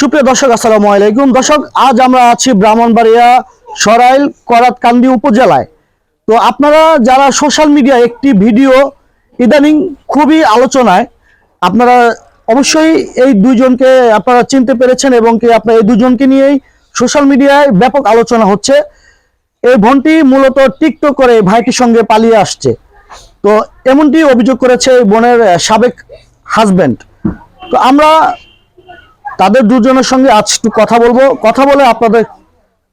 সুপ্রিয় দর্শক, আসসালামু আলাইকুম। দর্শক, আজ আমরা আছি ব্রাহ্মণবাড়িয়া সরাইল করাতকান্দি উপজেলায়। তো আপনারা যারা সোশ্যাল মিডিয়া একটি ভিডিও ইদানিং খুবই আলোচনায়, আপনারা অবশ্যই এই দুইজনকে আপনারা চিনতে পেরেছেন এবং কি আপনারা এই দুজনকে নিয়েই সোশ্যাল মিডিয়ায় ব্যাপক আলোচনা হচ্ছে। এই বোনটি মূলত টিকটক করে ভাইটির সঙ্গে পালিয়ে আসছে। তো এমনটি অভিযোগ করেছে বোনের সাবেক হাজব্যান্ড। তো আমরা তাদের দুজনের সঙ্গে আজ একটু কথা বলব। কথা বলে আপনাদের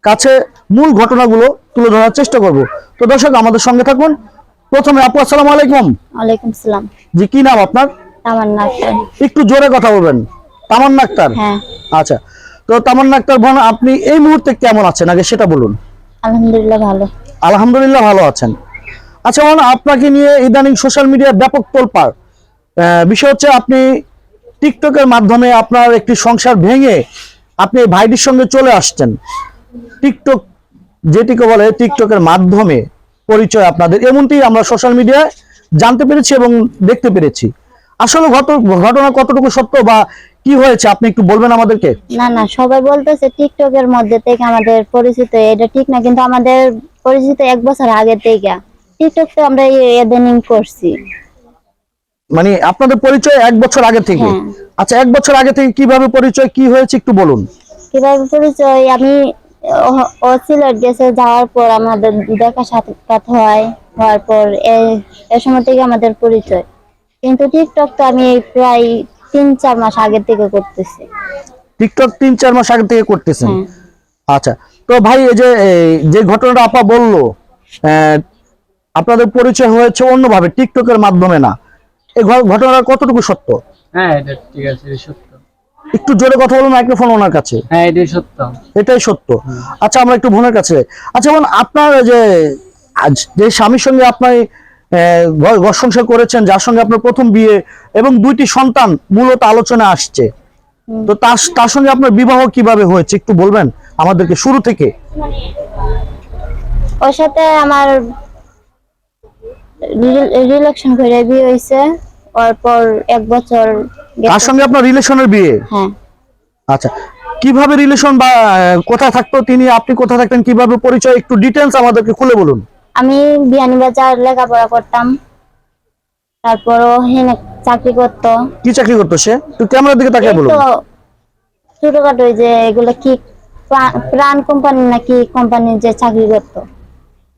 কাছে মূল ঘটনাগুলো তুলে ধরার চেষ্টা করব। তো দর্শক আমাদের সঙ্গে থাকুন। প্রথমে আপু আসসালামু আলাইকুম। ওয়ালাইকুম সালাম জি কি নাম আপনার? তামান্না আক্তার। একটু জোরে কথা বলবেন। তামান্না আক্তার? হ্যাঁ। আচ্ছা। তো তামান্না আক্তার বোন আপনি এই মুহূর্তে কেমন আছেন? আগে সেটা বলুন। আলহামদুলিল্লাহ ভালো। আলহামদুলিল্লাহ ভালো আছেন। আচ্ছা বোন আপনাকে নিয়ে ইদানিং সোশ্যাল মিডিয়ায় ব্যাপক তোলপাড়। বিষয় হচ্ছে আপনি টিকটকের মাধ্যমে আপনার একটি সংসার ভেঙে আপনি ভাইটির সঙ্গে চলে আসছেন। টিকটক যেটিকে বলে টিকটকের মাধ্যমে পরিচয় আপনাদের। এমনটি আমরা সোশ্যাল মিডিয়ায় জানতে পেরেছি এবং দেখতে পেরেছি। আসলে ঘট- ঘটনা কতটুকু সত্য বা কি হয়েছে, আপনি একটু বলবেন আমাদেরকে? না না, সবাই বলতেছে টিকটকের মধ্যে থেকে আমাদের পরিচিত, এটা ঠিক না, কিন্তু আমাদের পরিচিত এক বছর আগে থেকে। টিকটক তো আমরা এদেনিং করছি। মানে আপনাদের পরিচয় এক বছর আগে থেকে। হ্যাঁ। আচ্ছা এক বছর আগে থেকে কীভাবে পরিচয় কি হয়েছে একটু বলুন। কীভাবে পরিচয়? আমি ও- সিলেট গেছে যাওয়ার পর আমাদের দেখা সাক্ষাৎ হয় হওয়ার পর এ- সময় থেকে আমাদের পরিচয়। কিন্তু টিকটক তো আমি প্রায় তিন চার মাস আগে থেকে করতেছি। টিকটক তিন চার মাস আগে থেকে করতেছেন? আচ্ছা তো ভাই এই যে যে ঘটনাটা আপা বলল আহ, আপনাদের পরিচয় হয়েছে অন্যভাবে টিকটকের মাধ্যমে না। এই ঘটনাটা কতটুকু সত্য? হ্যাঁ এটা ঠিক আছে এটা সত্য। একটু জোরে কথা বলুন মাইক্রোফোন ওনার কাছে। হ্যাঁ এটাই সত্য। এটাই সত্য। আচ্ছা আমরা একটু বোনের কাছে। আচ্ছা বোন আপনার যে আজ যে স্বামীর সঙ্গে আপনি ঘর সংসার করেছেন যার সঙ্গে আপনার প্রথম বিয়ে এবং দুইটি সন্তান মূলত আলোচনা আসছে তো তার তার সঙ্গে আপনার বিবাহ কীভাবে হয়েছে একটু বলবেন আমাদেরকে শুরু থেকে? ওর সাথে আমার রিলেকশন করে বিয়ে ওর পর এক বছর। তার সঙ্গে আপনার রিলেশনের বিয়ে? হ্যাঁ। আচ্ছা কীভাবে রিলেশন বা কোথায় থাকতো তিনি আপনি কোথায় থাকতেন কীভাবে পরিচয় একটু ডিটেলস আমাদেরকে খুলে বলুন। আমি বিয়ানীবাজার লেখাপড়া করতাম তারপরও হেনে চাকরি করতো। কি চাকরি করতো সে? একটু ক্যামেরার দিকে তাকিয়ে বলুন। তো ছোটখাটো যে এগুলো কি প্রাণ কোম্পানি নাকি কোম্পানির যে চাকরি করতো।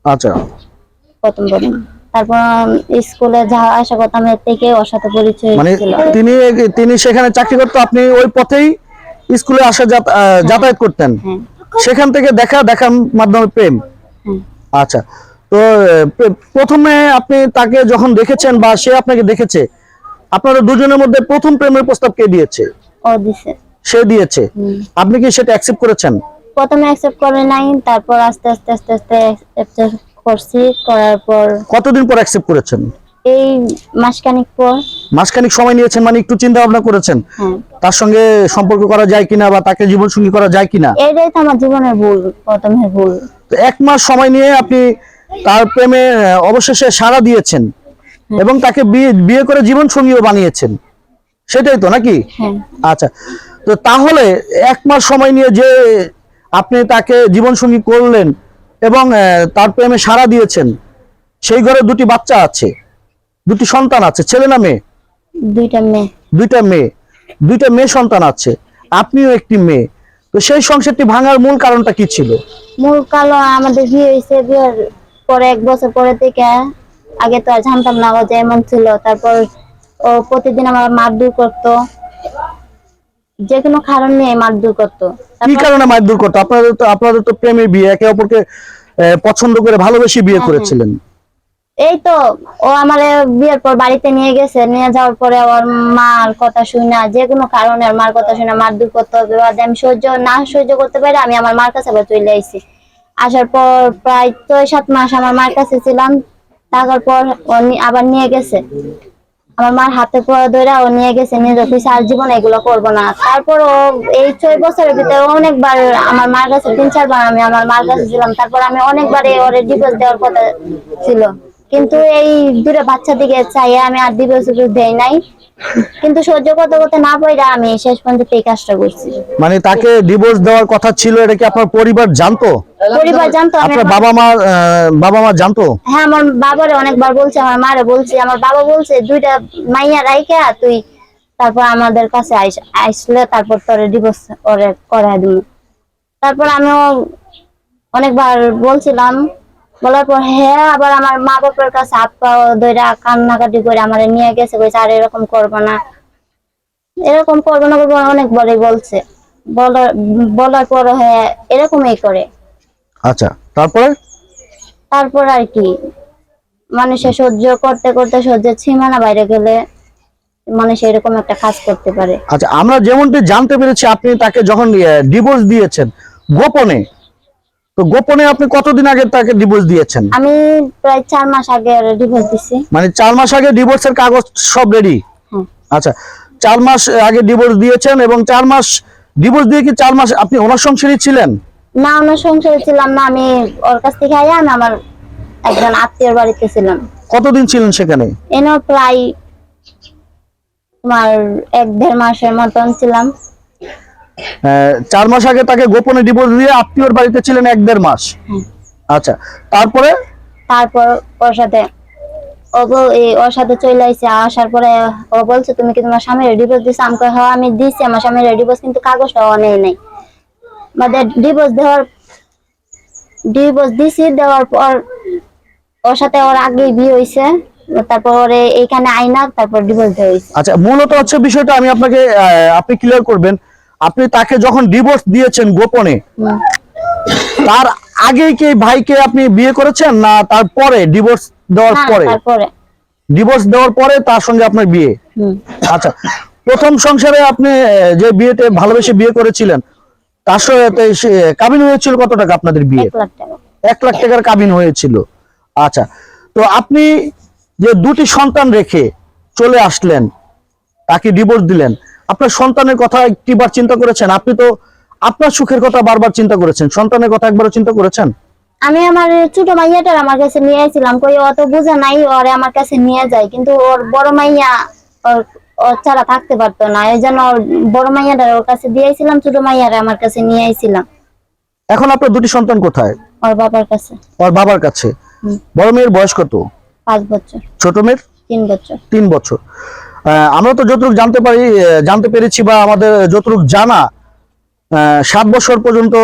আচ্ছা। প্রথম প্রথম। তারপর স্কুলে করতাম এর থেকে ওর সাথে পরিচয় মানে তিনি তিনি সেখানে চাকরি করতো আপনি ওই পথেই স্কুলে আসা যাতায়াত করতেন? হ্যাঁ। সেখান থেকে দেখা দেখার মাধ্যমে প্রেম? হ্যাঁ। আচ্ছা। তো প্রথমে আপনি তাকে যখন দেখেছেন বা সে আপনাকে দেখেছে আপনাদের দুজনের মধ্যে প্রথম প্রেমের প্রস্তাব কে দিয়েছে? সে দিয়েছে। আপনি কি সেটা অ্যাকসেপ্ট করেছেন? প্রথমে অ্যাকসেপ্ট করে নাই তারপর আস্তে আস্তে আস্তে আস্তে করছি করার পর কতদিন পর অ্যাকসেপ্ট করেছেন? এই মাসখানিক পর। মাসখানিক সময় নিয়েছেন মানে একটু চিন্তা ভাবনা করেছেন? হ্যাঁ। তার সঙ্গে সম্পর্ক করা যায় কিনা বা তাকে জীবন সঙ্গী করা যায় কিনা? এইটাই তো আমার জীবনের ভুল প্রথমে ভুল। তো এক মাস সময় নিয়ে আপনি তার প্রেমে অবশেষে সাড়া দিয়েছেন এবং তাকে বিয়ে বিয়ে করে জীবন সঙ্গীও বানিয়েছেন। সেটাই তো নাকি? হ্যাঁ। আচ্ছা তো তাহলে এক মাস সময় নিয়ে যে আপনি তাকে জীবন সঙ্গী করলেন এবং তার প্রেমে সাড়া দিয়েছেন। সেই ঘরে দুটি বাচ্চা আছে দুটি সন্তান আছে। ছেলে না মেয়ে? দুইটা মেয়ে। দুইটা মেয়ে। দুইটা মেয়ে সন্তান আছে আপনিও একটি মেয়ে। তো সেই সংসারটি ভাঙার মূল কারণটা কি ছিল? মূল কালো আমাদের বিয়ে হয়েছে বিয়ের পরে এক বছর পরে থেকে আগে তো আর জানতাম না ও যে এমন ছিল। তারপর ও প্রতিদিন আমার মারধর করতো। যে কোনো কারণ মারধর করতো। কি কারণে মারধর করতো? আপনাদের তো আপনাদের তো প্রেমের বিয়ে একে অপরকে পছন্দ করে ভালোবেসে বিয়ে করেছিলেন। এই তো ও আমার বিয়ের পর বাড়িতে নিয়ে গেছে নিয়ে যাওয়ার পরে ওর মার কথা শুনে যে কোনো কারণে ওর মার কথা শুনে মারধর করতে হবে আমি সহ্য না সহ্য করতে পারি আমি আমার মার কাছে আবার চলে আইছি। আসার পর প্রায় ছয় সাত মাস আমার মার কাছে ছিলাম থাকার পর ও নি- আবার নিয়ে গেছে। আমার মার হাতে পড়া ধরে ও নিয়ে গেছে, নিয়ে যাচ্ছে আর জীবন এগুলো করব না। তারপর ও এই ছয় বছরের ভিতরে অনেকবার আমার মার কাছে তিন, চারবার আমি আমার মার কাছে ছিলাম। তারপর আমি অনেকবার ওরে ডিভোর্স দেওয়ার কথা ছিল। কিন্তু এই দূরে বাচ্চা দিকে চাই আমি আর দিবস দেই নাই। কিন্তু সহ্য করতে করতে না পাইরা আমি শেষ পর্যন্ত এই কাজটা করছি। মানে তাকে ডিভোর্স দেওয়ার কথা ছিল এটা কি আপনার পরিবার জানতো? পরিবার জানতো আপনার বাবা মা বাবা মা জানতো? হ্যাঁ আমার বাবারে অনেকবার বলছে আমার মারে বলছে আমার বাবা বলছে দুইটা মাইয়া রাইকা তুই তারপর আমাদের কাছে আইস আইসলে তারপর তোরে ডিভোর্স করাই দিব তারপর আমিও অনেকবার বলছিলাম বলার পর হ্যাঁ আবার আমার মা বাবার কাছে হাত পা ধইরা কান্নাকাটি করে আমার নিয়ে গেছে কইছে আর এরকম করব না। এরকম করব না করব না অনেকবারই বলছে। বলার বলার পর হ্যাঁ এরকমই করে। আচ্ছা তারপরে? তারপর আর কি। মানুষে সহ্য করতে করতে সহ্যের সীমানা বাইরে গেলে মানুষ এরকম একটা কাজ করতে পারে। আচ্ছা আমরা যেমনটি জানতে পেরেছি আপনি তাকে যখন ডিভোর্স দিয়েছেন গোপনে তো গোপনে আপনি কতদিন আগে তাকে ডিভোর্স দিয়েছেন? আমি প্রায় চার মাস আগে ডিভোর্স দিছি। মানে চার মাস আগে ডিভোর্সের কাগজ সব রেডি হ্যাঁ। আচ্ছা চার মাস আগে ডিভোর্স দিয়েছেন এবং চার মাস ডিভোর্স দিয়ে কি চার মাস আপনি ওনার সংসারই ছিলেন? না আমার সংসারী ছিলাম না আমি ওর কাছ থেকে আইয়া আমি আমার একজন আত্মীয়র বাড়িতে ছিলাম। কতদিন ছিলেন সেখানে? এনে প্রায় তোমার এক দেড় মাসের মতন ছিলাম। চার মাস আগে তাকে গোপনে ডিভোর্স দিয়ে আত্মীয়র বাড়িতে ছিলেন এক দেড় মাস। আচ্ছা তারপরে? তারপর ওর সাথে ওর সাথে চলে আইসে আসার পরে ও বলছে তুমি কি তোমার স্বামীর ডিভোর্স দিছো? আমি কই, হ্যাঁ আমি দিছি আমার স্বামীর ডিভোর্স কিন্তু কাগজটা নেই। মানে ডিভোর্স দেওয়ার ডিভোর্স দিছি দেওয়ার পর ওর সাথে ওর আগে বিয়ে হইছে তারপর ওরে এইখানে আইনা তারপর ডিভোর্স দেওয়া হইছে। আচ্ছা মূলত হচ্ছে বিষয়টা আমি আপনাকে আপনি ক্লিয়ার করবেন। আপনি তাকে যখন ডিভোর্স দিয়েছেন গোপনে তার আগেই কি ভাইকে আপনি বিয়ে করেছেন না তারপরে ডিভোর্স দেওয়ার হ্যাঁ, পরে? ডিভোর্স দেওয়ার পরে তার সঙ্গে আপনার বিয়ে? আচ্ছা প্রথম সংসারে আপনি যে বিয়েতে ভালোবেসে বিয়ে করেছিলেন তার সঙ্গে কাবিন হয়েছিল কত টাকা আপনাদের বিয়ে? এক লাখ টাকার কাবিন হয়েছিল। আচ্ছা তো আপনি যে দুটি সন্তান রেখে চলে আসলেন তাকে ডিভোর্স দিলেন আপনার সন্তানের কথা একটিবার চিন্তা করেছেন? আপনি তো আপনার সুখের কথা বারবার চিন্তা করেছেন। সন্তানের কথা একবারও চিন্তা করেছেন? আমি আমার ছোট মাইয়াটার আমার কাছে নিয়ে আসছিলাম কই অত বুঝা নাই ওরে আমার কাছে নিয়ে যায়। কিন্তু ওর বড় মাইয়া ওর ওর ছাড়া থাকতে পারতো না। এই জন্য ওর বড় মাইয়াটার ওর কাছে দিয়েছিলাম ছোট মাইয়ারে আমার কাছে নিয়ে আইছিলাম। এখন আপনার দুটি সন্তান কোথায়? ওর বাবার কাছে। ওর বাবার কাছে। বড় মেয়ের বয়স কত? পাঁচ বছর। ছোট মেয়ের? তিন বছর। তিন বছর। আমরা তো যতটুকু জানতে পারি জানতে পেরেছি বা আমাদের যতটুকু জানা সাত বছর পর্যন্ত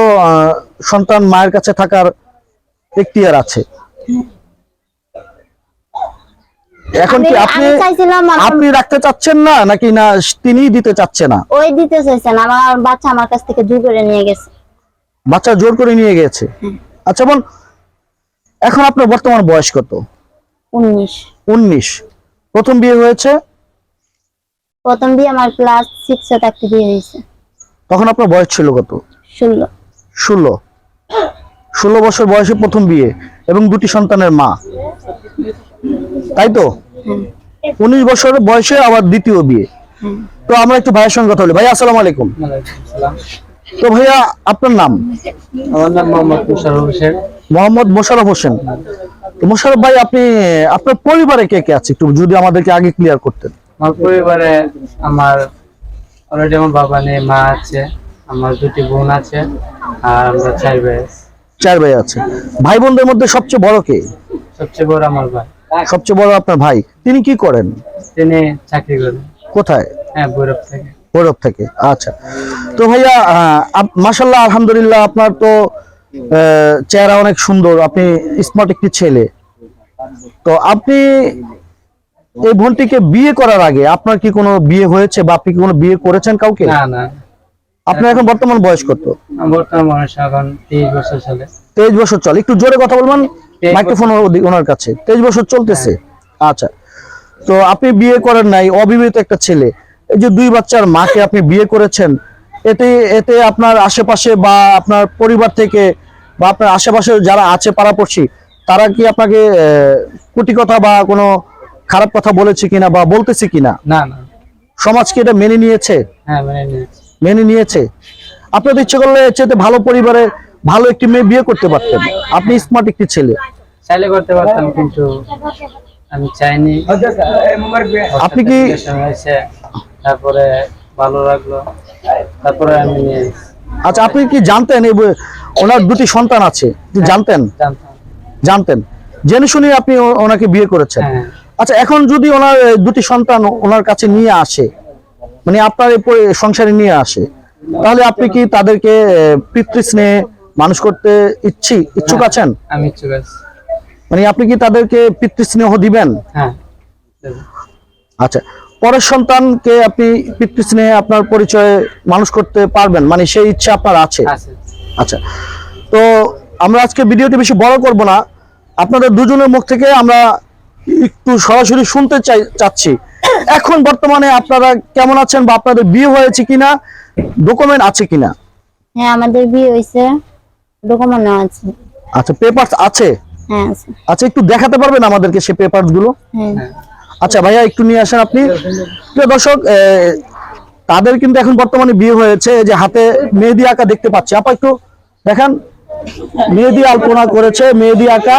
সন্তান মায়ের কাছে থাকার এখতিয়ার আছে। এখন কি আপনি আপনি রাখতে চাচ্ছেন না নাকি না তিনিই দিতে চাচ্ছে না? ওই দিতে চাইছেন আমার বাচ্চা আমার কাছ থেকে জোর করে নিয়ে গেছে। বাচ্চা জোর করে নিয়ে গেছে? আচ্ছা বোন এখন আপনার বর্তমান বয়স কত? উনিশ। উনিশ। প্রথম বিয়ে হয়েছে? প্রথম বিয়ে আমার ক্লাস সিক্সে থাকতে বিয়ে হয়েছে। তখন আপনার বয়স ছিল কত? ষোলো। ষোলো। ষোলো বছর বয়সে প্রথম বিয়ে এবং দুটি সন্তানের মা। তাই তো? উনিশ বছর বয়সে আবার দ্বিতীয় বিয়ে। তো আমরা একটু ভাইয়ের সঙ্গে কথা বলি। ভাই আসসালামু আলাইকুম। তো ভাইয়া আপনার নাম? আমার নাম মোহাম্মদ তুষার হোসেন। মোহাম্মদ মোশারফ হোসেন। তো মোশারফ ভাই আপনি আপনার পরিবারে কে কে আছে? একটু যদি আমাদেরকে আগে ক্লিয়ার করতেন। আমার পরিবারে আমার অলরেডি আমার বাবা নেই মা আছে আমার দুটি বোন আছে আর আমরা চার ভাই চার ভাই আছে। ভাই বোনদের মধ্যে সবচেয়ে বড় কে? সবচেয়ে বড় আমার ভাই। সবচেয়ে বড় আপনার ভাই। তিনি কি করেন? তিনি চাকরি করেন। কোথায়? হ্যাঁ বৈরব থেকে। ভৈরব থেকে। আচ্ছা। তো ভাইয়া মাসাল্লাহ আলহামদুলিল্লাহ আপনার তো চেহারা অনেক সুন্দর। আপনি স্মার্ট একটি ছেলে। তো আপনি এই বোনটিকে বিয়ে করার আগে আপনার কি কোনো বিয়ে হয়েছে বা আপনি কি কোনো বিয়ে করেছেন কাউকে? না না। আপনার এখন বর্তমান বয়স কত? বর্তমান বয়স এখন তেইশ বছর চলে। তেইশ বছর চল। একটু জোরে কথা বলবেন? মাইক্রোফোন ওনার কাছে। তেইশ বছর চলতেছে? আচ্ছা। তো আপনি বিয়ে করেন নাই অবিবাহিত একটা ছেলে। এই যে দুই বাচ্চার মাকে আপনি বিয়ে করেছেন এতে এতে আপনার আশেপাশে বা আপনার পরিবার থেকে বা আপনার আশেপাশে যারা আছে পাড়াপড়শি তারা কি আপনাকে কুটি কথা বা কোনো খারাপ কথা বলেছে কিনা বা বলতেছে কিনা? না না। সমাজ কি এটা মেনে নিয়েছে? হ্যাঁ মানে নিয়েছি। মেনে নিয়েছে? আপনার ইচ্ছে করলে চাইতে ভালো পরিবারে ভালো একটি মেয়ে বিয়ে করতে পারতেন। আপনি স্মার্ট একটি ছেলে। চাইলে করতে পারতাম কিন্তু আমি চাইনি। আপনি কি- তারপরে ভালো লাগল তারপরে আমি নিয়ে আচ্ছা আপনি কি জানতেন ওনার দুটি সন্তান আছে? জানতেন? জানতেন। জেনে শুনে আপনি ওনাকে বিয়ে করেছেন। হ্যাঁ। আচ্ছা এখন যদি ওনার দুটি সন্তান ওনার কাছে নিয়ে আসে মানে আপনার সংসারে নিয়ে আসে তাহলে আপনি কি তাদেরকে পিতৃস্নেহে মানুষ করতে ইচ্ছি ইচ্ছুক আছেন? আমি ইচ্ছুক আছি। মানে আপনি কি তাদেরকে পিতৃস্নেহ দিবেন? হ্যাঁ। আচ্ছা পরের সন্তানকে আপনি পিতৃস্নেহে আপনার পরিচয়ে মানুষ করতে পারবেন মানে সেই ইচ্ছা আপনার আছে? আছে। আচ্ছা তো আমরা আজকে ভিডিওটি বেশি বড় করব না। আপনাদের দুজনের মুখ থেকে আমরা একটু সরাসরি শুনতে চাই চাচ্ছি। এখন বর্তমানে আপনারা কেমন আছেন বা আপনাদের বিয়ে হয়েছে কিনা ডকুমেন্ট আছে কিনা? হ্যাঁ আমাদের বিয়ে হয়েছে ডকুমেন্ট আছে। আচ্ছা পেপারস আছে? হ্যাঁ আছে। আচ্ছা একটু দেখাতে পারবেন আমাদেরকে সেই পেপারসগুলো আচ্ছা ভাইয়া একটু নিয়ে আসেন আপনি। প্রিয় দর্শক তাদের কিন্তু এখন বর্তমানে বিয়ে হয়েছে যে হাতে মেহেদি আঁকা দেখতে পাচ্ছি। আপা একটু দেখান। মেহেদি আলপনা করেছে মেহেদি আঁকা।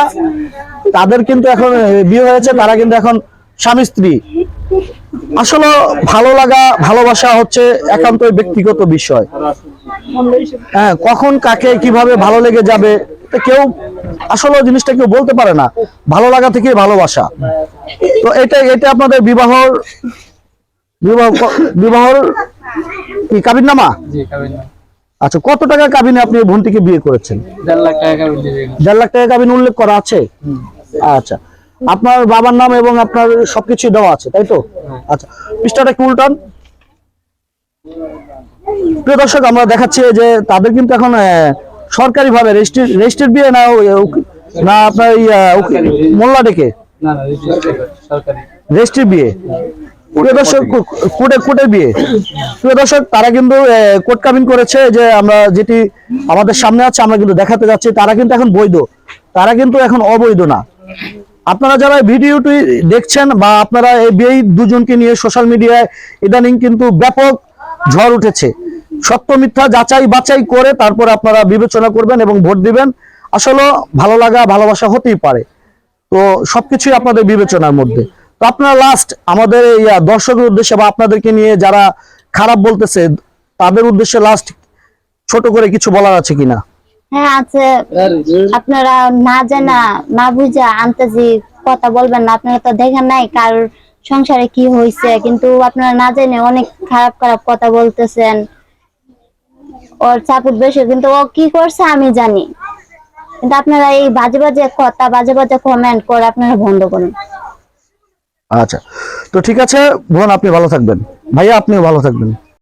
তাদের কিন্তু এখন বিয়ে হয়েছে তারা কিন্তু এখন স্বামী স্ত্রী। আসলে ভালো লাগা ভালোবাসা হচ্ছে একান্তই ব্যক্তিগত বিষয়। হ্যাঁ কখন কাকে কীভাবে ভালো লেগে যাবে কেউ আসলে জিনিসটা কেউ বলতে পারে না। ভালো লাগা থেকে ভালোবাসা। তো এটা এটা আপনাদের বিবাহর বিবাহ বিবাহর কি কাবিন নামা। আচ্ছা কত টাকা কাবিনে আপনি বোনটিকে বিয়ে করেছেন? দেড় লাখ দেড় লাখ টাকা কাবিন উল্লেখ করা আছে? আচ্ছা। আপনার বাবার নাম এবং আপনার সবকিছু দেওয়া আছে তাই তো? আচ্ছা। পৃষ্ঠাটা একটু উল্টান। প্রিয় দর্শক আমরা দেখাচ্ছি যে তাদের কিন্তু এখন সরকারি ভাবে রেজিস্ট্রেড বিয়ে না না আপনার মোল্লা ডেকে? না না রেজিস্ট্রি বিয়ে প্রিয় দর্শক কোর্টে। কোর্টের বিয়ে? প্রিয় দর্শক তারা কিন্তু কোর্ট কাবিন করেছে যে আমরা যেটি আমাদের সামনে আছে আমরা কিন্তু দেখাতে যাচ্ছি তারা কিন্তু এখন বৈধ। তারা কিন্তু এখন অবৈধ না। আপনারা যারা ভিডিওটি দেখছেন বা আপনারা এই দুজনকে নিয়ে সোশ্যাল মিডিয়ায় ইদানিং কিন্তু ব্যাপক ঝড় উঠেছে। সত্য মিথ্যা যাচাই বাছাই করে তারপর আপনারা বিবেচনা করবেন এবং ভোট দিবেন। আসলে ভালো লাগা, ভালোবাসা হতেই পারে। তো সবকিছুই আপনাদের বিবেচনার মধ্যে। তো আপনারা লাস্ট আমাদের এই দর্শকের উদ্দেশ্যে বা আপনাদেরকে নিয়ে যারা খারাপ বলতেছে, তাদের উদ্দেশ্যে লাস্ট ছোট করে কিছু বলার আছে কিনা? হ্যাঁ আছে। আপনারা না জানা না বুঝা আন্তাজি কথা বলবেন না আপনারা তো দেখেন নাই কার সংসারে কি হয়েছে কিন্তু আপনারা না জেনে অনেক খারাপ খারাপ কথা বলতেছেন। ওর চাপুট বেশি কিন্তু ও কি করছে আমি জানি। কিন্তু আপনারা এই বাজে বাজে কথা বাজে বাজে কমেন্ট করে আপনারা বন্ধ করুন। আচ্ছা। তো ঠিক আছে বোন আপনি ভালো থাকবেন। ভাইয়া আপনিও ভালো থাকবেন।